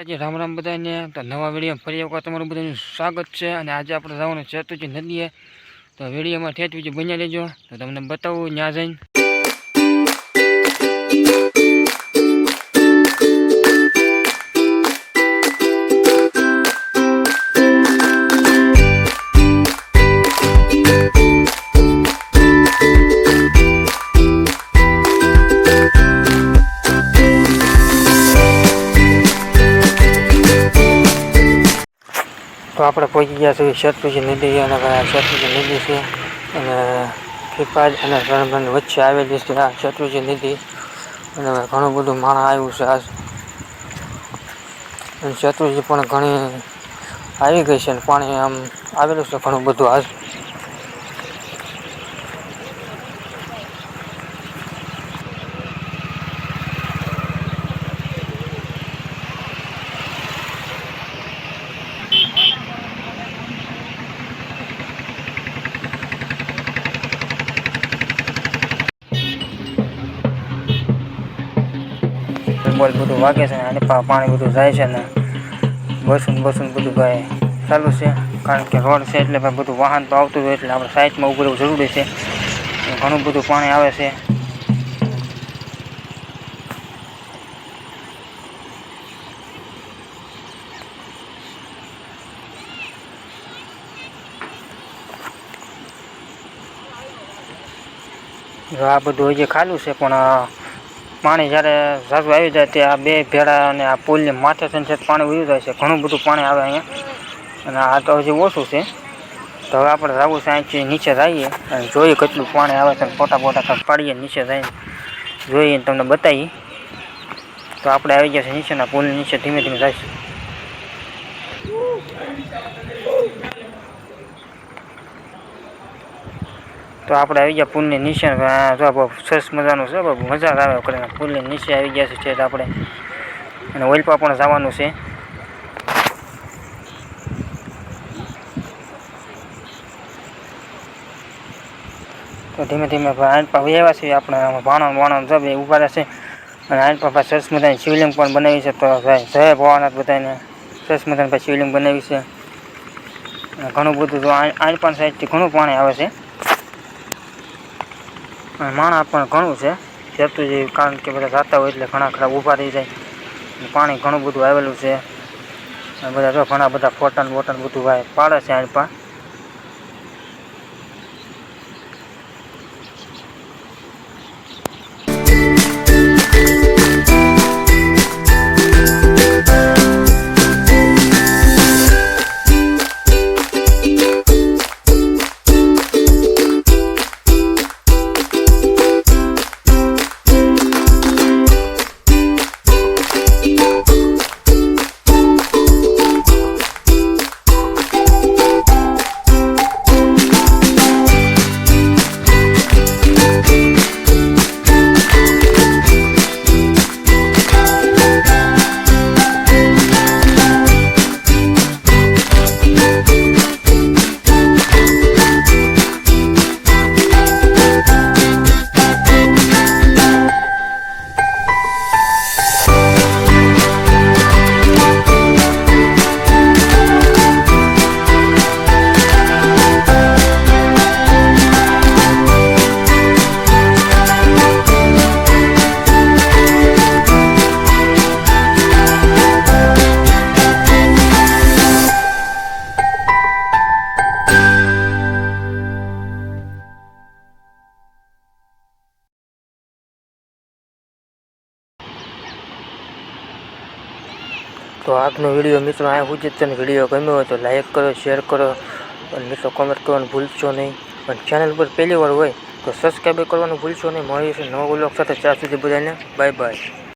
માતાજી, રામ રામ બધાને. તો નવા વેડિયામાં ફરી એકવાર તમારું બધાનું સ્વાગત છે. અને આજે આપણે જવાનું છે ચતુજી નદીએ. તો વિડીયોમાં ઠેઠ બીજું બન્યા લેજો તો તમને બતાવું, ત્યાં જઈને. આપણે પહોંચી ગયા છીએ શત્રુજી નદી અને આ શત્રુજી નદી છે. અને પીપાજ અને રણબંધ વચ્ચે આવેલી છે આ શત્રુજી નદી. અને ઘણું બધું માણા આવ્યું છે આ અને શત્રુજી પણ ઘણી આવી ગઈ છે અને પાણી આમ આવેલું છે ઘણું બધું આજ. બોલ બધું વાગે છે અને પાણી બધું જાય છે ને બસું બસું બધું ભાઈ ચાલુ છે. કારણ કે રોડ છે એટલે ભાઈ બધું વાહન તો આવતું હોય એટલે આપણે સાઈડમાં ઉભું રહેવું જરૂરી છે. ઘણું બધું પાણી આવે છે. આ બધું હજી ખાલું છે, પણ પાણી જ્યારે ઝાઝું આવી જાય તે આ બે ભેડા અને આ પુલની માથે થઈને પાણી ઉયું જાય છે. ઘણું બધું પાણી આવે અહીંયા. અને આ તો હજી ઓછું છે. તો હવે આપણે જવું છે અહીંથી નીચે જઈએ અને જોઈએ કેટલું પાણી આવે છે ફોટા ફોટા કાંઈક પાડીએ નીચે જઈને જોઈએ તમને બતાવીએ. તો આપણે આવી ગયા છે નીચેના પુલ નીચે ધીમે ધીમે જાય તો આપણે આવી ગયા પુલની નીચે. જો સરસ મજાનું છે બાબુ મજા આવે કરીને પુલની નીચે આવી ગયા છે આપણે અને ઓઇલપા પણ જવાનું છે. તો ધીમે ધીમે આનપા આવ્યા છે આપણે ભાણો વાણો જબ એ ઊભા રહેશે અને આનપા પાસે સરસ મજાની શિવલિંગ પણ બનાવી છે તો ભાઈ જય ભવાનાથ બધાને. સરસ મજાની શિવલિંગ બનાવી છે. ઘણું બધું જો આનપા સાઈડથી ઘણું પાણી આવે છે. અને માણસ પણ ઘણું છે. સેતુજી કારણ કે બધા જાતા હોય એટલે ઘણા ખરા ઊભા રહી જાય. પાણી ઘણું બધું આવેલું છે. બધા જો ઘણા બધા ફોટન બોટન બધું ભાઈ પાડે છે આનપા તો આજનો વીડિયો મિત્રો આ સુધી તને વીડિયો ગમ્યો હોય તો લાઇક કરો શેર કરો અને મિત્રો કોમેન્ટ કરવાનું ભૂલશો નહીં. અને ચેનલ પર પહેલી વાર હોય તો સબસ્ક્રાઈબ કરવાનું ભૂલશો નહીં. મળીશું નવો બ્લોગ સાથે. ચાર સુધી બધાને બાય બાય